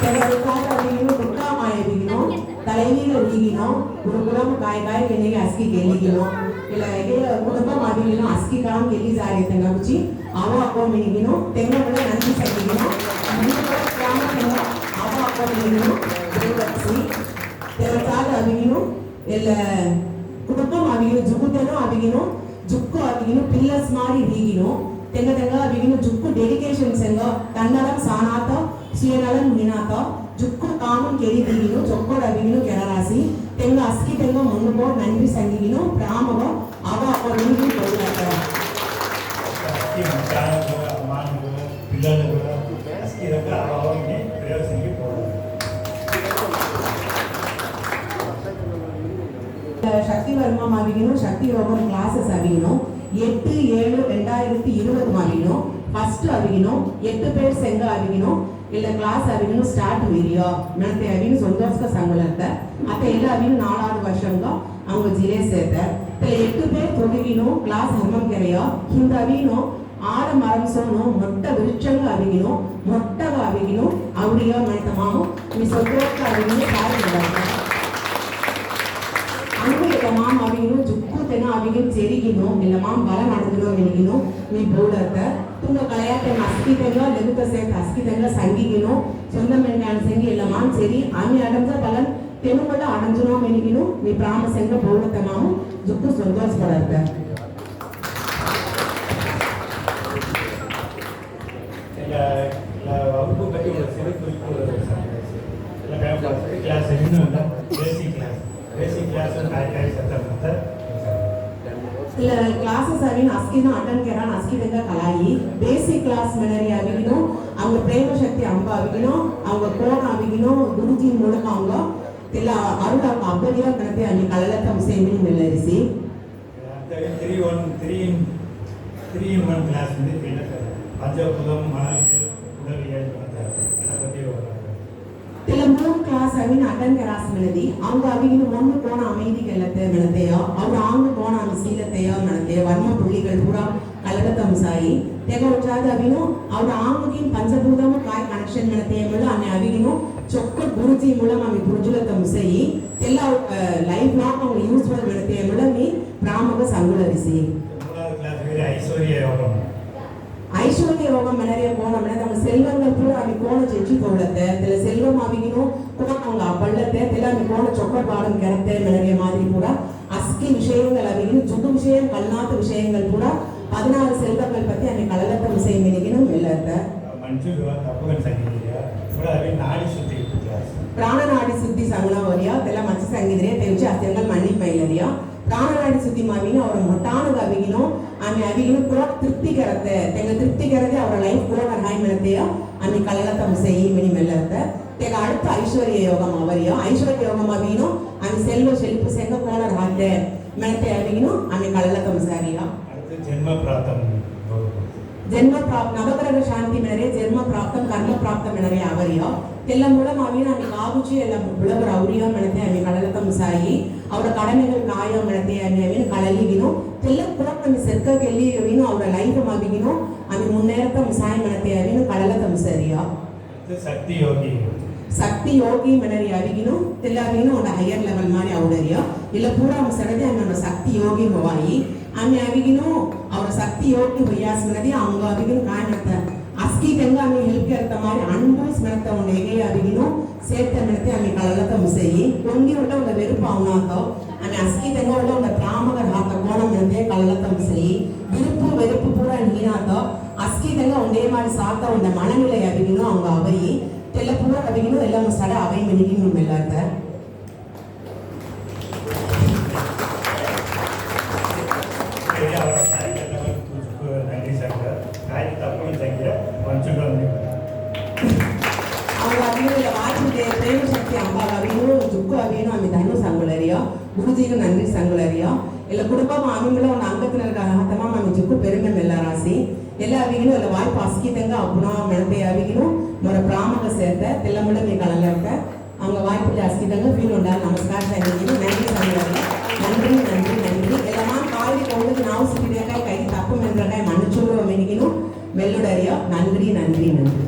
ತೆಗೆದುಕೊಂಡು ಅವಿಗಿನು ಮುಖ ಮಾಯವಿಗಿನು ತಲೆನೀರು ಹೀಗಿನೋ ಗುರುಗುರಂ ಕಾಯ ಕಾಯ ಕೆನೆಗೆ ಅಸ್ಕಿ ಗೆಲ್ಲಿಗಿನೋ ಇಲ್ಲ ಹೇಗೆ ಕುಟುಂಬ ಮಾವಿಗಿನೋ ಅಸ್ಕಿ ಕಾಮ್ ಗೆಲ್ಲಿ ಜಾರಿ ತೆಂಗ ಕುಚಿ ಅವ ಹಾಕೋ ಮಿನಿಗಿನೋ ತೆಂಗ ಬೆಳೆ ನಂದಿ ಸಗಿಗಿನೋ ಗ್ರಾಮ ತೆಂಗ ಅವ ಹಾಕೋ ಮಿನಿಗಿನೋ ದೇವರ್ಸಿ ತೆರಚಾದ ಅವಿಗಿನು ಎಲ್ಲ ಕುಟುಂಬ ಮಾವಿಗಿನು ಜುಗುತೆನೋ ಅವಿಗಿನು ಜುಕ್ಕು ಅವಿಗಿನು ಪಿಲ್ಲರ್ಸ್ ಮಾಡಿ ಹೀಗಿನೋ ತೆಂಗದೆಂಗ ವಿಭಿನ್ನ ಜುಕ್ಕು ಡೆಡಿಕೇಶನ್ ಸೆಂಗ ತನ್ನಲಂ ಸಾನಾತ ಸೀನಲಂ ಮೀನಾತ ಜುಕ್ಕು ಕಾಮನ್ ಕೆರಿ ದಿಗಿನು ಜೊಕ್ಕೋಡ ಅವಿಗಿನು ಕೆಳರಾಸಿ ತೆಂಗ ಅಸ್ಕಿ ತೆಂಗ ಮುನ್ನುಬೋ ನನ್ವಿ ಸಂಗಿಗಿನು ಪ್ರಾಮವ ಅವ ಅಪ್ಪನಿಗೆ ತೋರಿಸ್ತಾರ పిల్లలు కూడా ఈ రకాల భావాన్ని ప్రయోజనం శక్తివర్మ అవిగిను శక్తివర్మ క్లాసెస్ అవిగిను எட்டு ஏழு ரெண்டாயிரத்தி இருபது அவிகணும் ஃபர்ஸ்ட் அவிகணும் எட்டு பேர் செங்க அவிகணும் ಇಲ್ಲ ಕ್ಲಾಸ್ ಅವಿನು ಸ್ಟಾರ್ಟ್ ವೀರಿಯೋ ಮತ್ತೆ ಅವಿನು ಸಂತೋಷಕ ಸಂಗುಲತ್ತ ಅತ್ತ ಎಲ್ಲ ಅವಿನು ನಾಲಾರು ವರ್ಷಂಗ அவங்க ಜಿಲ್ಲೆ ಸೇರ್ತ ತಲೆ ಎಟ್ಟು பேர் ತೊಡಗಿನು ಕ್ಲಾಸ್ ಹರ್ಮಂ ಕೆರೆಯೋ ಹಿಂದ ಅವಿನು ಆಡ ಮರಂಸೋನು ಮೊಟ್ಟ ವಿರುಚಂಗ ಅವಿಗಿನು ಮೊಟ್ಟಗ ಅವಿಗಿನು ಅವರಿಯ ಮನೆತ ಮಾವು మీ ಸಂತೋಷಕ ಅವಿಗಿನು ಸಾರಿ ಅಂಗು ಇಲ್ಲ ಮಾಮ್ ಆವಿಗೆ ಜರಿಗಿನೋ ಇಲ್ಲಮ್ಮ ಬಲ ಮಾಡಿದ್ರು ಅವನಿಗಿನೋ ನೀ ಬೋರ್ಡತ್ತ ತುಂಬ ಕಳೆಯಾಟೆ ಹಸ್ಕಿದಂಗ ಲೆಗುತ್ತ ಸೇತ ಹಸ್ಕಿದಂಗ சங்கிக்கணும் சொந்த மெண்டான செங்கி இல்லமா சரி ஆமி அடைஞ்ச பலன் தெனுமட்ட அடைஞ்சிரும் மெனிகினும் நீ பிராம செங்க பௌரத்தமாவும் ஜுக்கு சந்தோஷப்படாத வகுப்பு ಇಲ್ಲ ಕ್ಲಾಸಸ್ ಆಗಿನ ಅಸ್ಕಿನ ಅಟೆಂಡ್ ಕೆರಾನ್ ಅಸ್ಕಿದಂಗ ಕಲಾಯಿ ಬೇಸಿಕ್ ಕ್ಲಾಸ್ ಮಿನರಿ ಆಗಿನೋ அவங்க பிரேம சக்தி அம்பா ஆகிக்கணும். அவங்க கோணம் ஆகிக்கணும். குருஜி மூலம் அவங்க தெல்ல அருள் அவங்க அப்பதியா கிடத்தி அன்னைக்கு கலலத்தம் சேமி நெல்லரிசி three one three three one class வந்து பஞ்சபுதம் மணல் ಅವಿನ ಅಟಂಕ ರಾಸಗಳಲ್ಲಿ ಅಂಗ ಅವಿಗಿನ ಒಂದು ಕೋಣ ಅಮೈದಿಗಳತೆ ಬೆಳತೆಯ ಅವ್ರ ಆಂಗ ಕೋಣ ಅನುಶೀಲತೆಯ ನಡತೆಯ ವರ್ಮ ಪುಳ್ಳಿಗಳು ಪೂರ ಕಲಗತಂಸಾಯಿ ತೆಗ ಉಚಾದ ಅವಿನು ಅವ್ರ ಆಂಗಗಿನ ಪಂಚಭೂತಮ ಕಾಯ ಕನೆಕ್ಷನ್ ನಡತೆಯ ಮುಳ್ಳ ಅನ್ನ ಅವಿಗಿನು ಚೊಕ್ಕ ಗುರುಜಿ ಮುಳ್ಳ ಮಮ್ಮಿ ಗುರುಜುಲ ತಂಸೆಯಿ ತೆಲ್ಲ ಲೈಫ್ ಲಾಂಗ್ ಅವ್ರು ಯೂಸ್ಫುಲ್ ಬೆಳತೆಯ ಮುಳ್ಳ ಮೀ ಪ್ರಾಮಗ ಸಂಗುಳರಿಸಿ ಐಶ್ವರ್ಯ ಐಶ್ವರ್ಯ ರೋಗ ಮನರಿಯ ಕೋಣ ಮನೆದ ನಮ್ಮ ಸೆಲ್ವಂಗ ಪೂರ ಅವಿ ಕೋಣ ಚೆಚ್ಚಿ ಕೊಡತ್ತೆ ತೆಲ ಸೆಲ್ವ ಮಾವಿಗಿನೂ ಕೋಣಂಗ ಪಳ್ಳತ್ತೆ ತೆಲ ಅವಿ ಕೋಣ ಚೊಕ್ಕ ಬಾಡಂ ಕೆಡತ್ತೆ ಮನರಿಯ ಮಾದರಿ ಕೂಡ ಅಸ್ಕಿ ವಿಷಯங்கள் ಅವಿಗಿನ ಜುದ್ದು ವಿಷಯ ಕಲ್ನಾಥ ವಿಷಯங்கள் ಕೂಡ பதினாறு செல்வங்கள் பற்றி அன்னை கலகத்த விஷயம் இன்னைக்கு இல்லாத ಪ್ರಾಣನಾಡಿ ಸುದ್ದಿ ಸಂಗ್ಲಾವರಿಯ ಅದೆಲ್ಲ ಮಂಚ ಸಂಗಿದ್ರೆ ತೆಂಚಿ ಅತ್ಯಂತ ಮಣ್ಣಿ ಮೈಲರಿಯ ಪ್ರಾಣನಾಡಿ ಸುದ್ದಿ ಮಾವಿನ ಅವರ ಮೊಟ್ಟಾನ ಆಮೆ ಅವಿಗಳು ಕೂಡ ತೃಪ್ತಿ ಕರತ್ತೆ ತೆಂಗ ತೃಪ್ತಿ ಕರದೆ ಅವರ ಲೈಫ್ ಕೂಡ ಅವ್ರ ಹ್ಯಾಂಗ್ ಇರತ್ತೆಯೋ ಆಮೆ ಕಲೆಲ ತಮಸೆ ಈ ಮಿನಿ ಮೆಲ್ಲತ್ತ ತೆಗ ಅಡುತ್ತ ಐಶ್ವರ್ಯ ಯೋಗಮ ಅವರಿಯೋ ಐಶ್ವರ್ಯ ಯೋಗಮ ಅವಿನು ಆಮೆ ಸೆಲ್ಲು ಸೆಲ್ಪು ಸೆಂಗ ಕೋಣರ್ ಹಾಕ್ದೆ ಮೆಣತೆ ಅವಿನು ಆಮೆ ಕಲೆಲ ತಮಸಾರಿಯೋ ಜನ್ಮ ಪ್ರಾರ್ಥನೆ ಜನ್ಮ ಪ್ರಾಪ್ ನವಗ್ರಹ ಶಾಂತಿ ಮೇರೆ ಜನ್ಮ ಪ್ರಾಪ್ತಂ ಕರ್ಮ ಪ್ರಾಪ್ತ ಮೇರೆ ಅವರಿಯ ಎಲ್ಲ ಮೂಲ ಅವನ ಅನ್ನಿಗೆ ಆಗುಚಿ ಎಲ್ಲ ಬಿಳವರ ಅವರಿಯ ಮೆಣತೆ ಅವಿ ಕಡಲಕ ಮುಸಾಯಿ ಅವರ ಕಡಮೆಗಳು ಕಾಯ ಮೆಣತೆ ಅವಿ ಅವಿನ ಕಳಲಿಗಿನು ಎಲ್ಲ ಕುಳಕ್ ನಮ್ಮ ಸರ್ಕಲ್ಲಿ ಅವಿನು ಅವರ ಲೈಫ್ ಮಗಿಗಿನು ಅವಿ ಮುನ್ನೇರತ ಮುಸಾಯಿ ಮೆಣತೆ ಅವಿನು ಕಡಲಕ ಮುಸಾರಿಯ சக்தி யோகி சக்தி யோகி மணரி அவிகினும் எல்லாரையும் அவனோட ஹையர் லெவல் மாதிரி அவடறியா இல்லை பூரா அவன் சடதி அவனோட சக்தி யோகி ஹவாயி அவன் அவிகினும் ಶಕ್ತಿಯೋಟ್ಟು ವಯ್ಯಾಸ್ ಮನದಿ ಅವಂಗ ಅವಿಗಿನ ಕಾಣತ್ತ ಅಸ್ಕಿಗಂಗ ಆಮೆ ಹೆಲ್ಪ್ ಇರ್ತ ಮಾರಿ ಅನ್ಭವಿಸ್ ಮನತ್ತ ಅವ್ನ ಹೇಗೆ ಅವಿಗಿನು ಸೇರ್ತ ಮನತ್ತೆ ಆಮೆ ಕಳಲತ ಮುಸೆಯಿ ಕೊಂಗಿ ಉಟ ಉಂಡ ವೆರುಪ ಅವನಾಕೋ ಆಮೆ ಅಸ್ಕಿಗಂಗ ಉಟ ಉಂಡ ಪ್ರಾಮಗರ ಹಾಕ ಕೋಣ ಮನತ್ತೆ ಕಳಲತ ಮುಸೆಯಿ விருப்பு வெறுப்பு பூரா நீனாத்தோ அஸ்கிதங்க உண்டே மாதிரி சாத்தா உண்ட மனநிலை அவிகணும் அவங்க அவையி தெல்ல பூரா அவிகணும் எல்லாம் சட அவை மெனிக்கணும் எல்லாத்த சங்குலரியா குருஜிக்கு நன்றி சங்குலரியா இல்ல குடும்பம் அவங்கள ಒಂದು ಅಂಗತಿನರ್ಗ ಹತಮ ಮಮ್ಮಿ ಜುಕ್ಕು ಪೆರುಮೆ ಮೆಲ್ಲ ರಾಸಿ ಎಲ್ಲ ಅವಿಗಿನು ಎಲ್ಲ ವಾಯ್ಪು ಅಸ್ಕಿತಂಗ ಅಪ್ಪುನ ಮೆಣತೆ ಅವಿಗಿನು ಮೊರ ಪ್ರಾಮಕ ಸೇರ್ತ ತೆಲ್ಲ ಮುಳ್ಳ ಮೀ ಕಳಲರ್ತ அவங்க வாய்ப்புல அஸ்கிதங்க ஃபீல் உண்டா நமஸ்கார சங்கினு நன்றி சங்குலரியா நன்றி நன்றி நன்றி ಎಲ್ಲಮ್ಮ ಕಾಲಿ ಕೊಂಡದು ನಾವು ಸಿಕ್ಕಿದಾಗ ಕೈ ತಪ್ಪು ಮೆಂದ್ರಕಾಯಿ ಮಣ್ಣು ಚೂರು ಮೆನಿಗಿನು ಮೆಲ್ಲುಡರಿಯ நன்றி நன்றி நன்றி